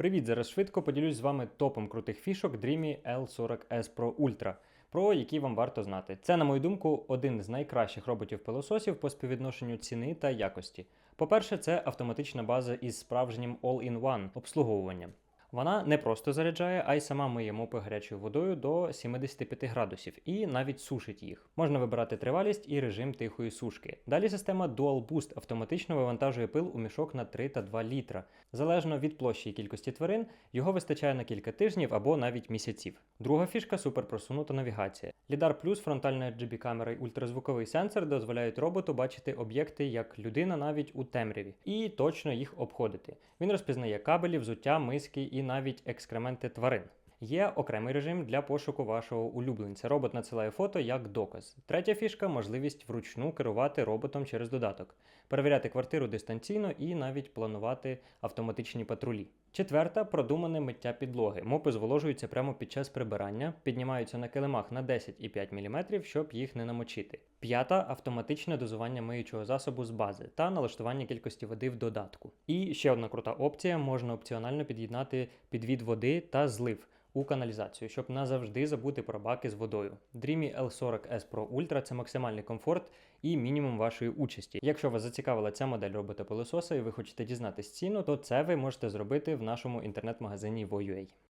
Привіт! Зараз швидко поділюсь з вами топом крутих фішок Dreamy L40S Pro Ultra, про які вам варто знати. Це, на мою думку, один з найкращих роботів-пилососів по співвідношенню ціни та якості. По-перше, це автоматична база із справжнім all-in-one обслуговуванням. Вона не просто заряджає, а й сама миє мопи гарячою водою до 75 градусів і навіть сушить їх. Можна вибирати тривалість і режим тихої сушки. Далі система Dual Boost автоматично вивантажує пил у мішок на 3 та 2 літра. Залежно від площі і кількості тварин, його вистачає на кілька тижнів або навіть місяців. Друга фішка суперпросунута навігація. LiDAR Plus, фронтальна RGB камера і ультразвуковий сенсор дозволяють роботу бачити об'єкти як людина навіть у темряві, і точно їх обходити. Він розпізнає кабелі, взуття, миски і навіть екскременти тварин. Є окремий режим для пошуку вашого улюбленця. Робот надсилає фото як доказ. Третя фішка можливість вручну керувати роботом через додаток, перевіряти квартиру дистанційно і навіть планувати автоматичні патрулі. Четверта продумане миття підлоги. Мопи зволожуються прямо під час прибирання, піднімаються на килимах на 10,5 мм, щоб їх не намочити. П'ята автоматичне дозування миючого засобу з бази та налаштування кількості води в додатку. І ще одна крута опція: можна опціонально під'єднати підвід води та злив у каналізацію, щоб назавжди забути про баки з водою. Dreamy L40S Pro Ultra це максимальний комфорт і мінімум вашої участі. Якщо вас зацікавила ця модель робота пилососа і ви хочете дізнатись ціну, то це ви можете зробити в нашому інтернет-магазині Voyua.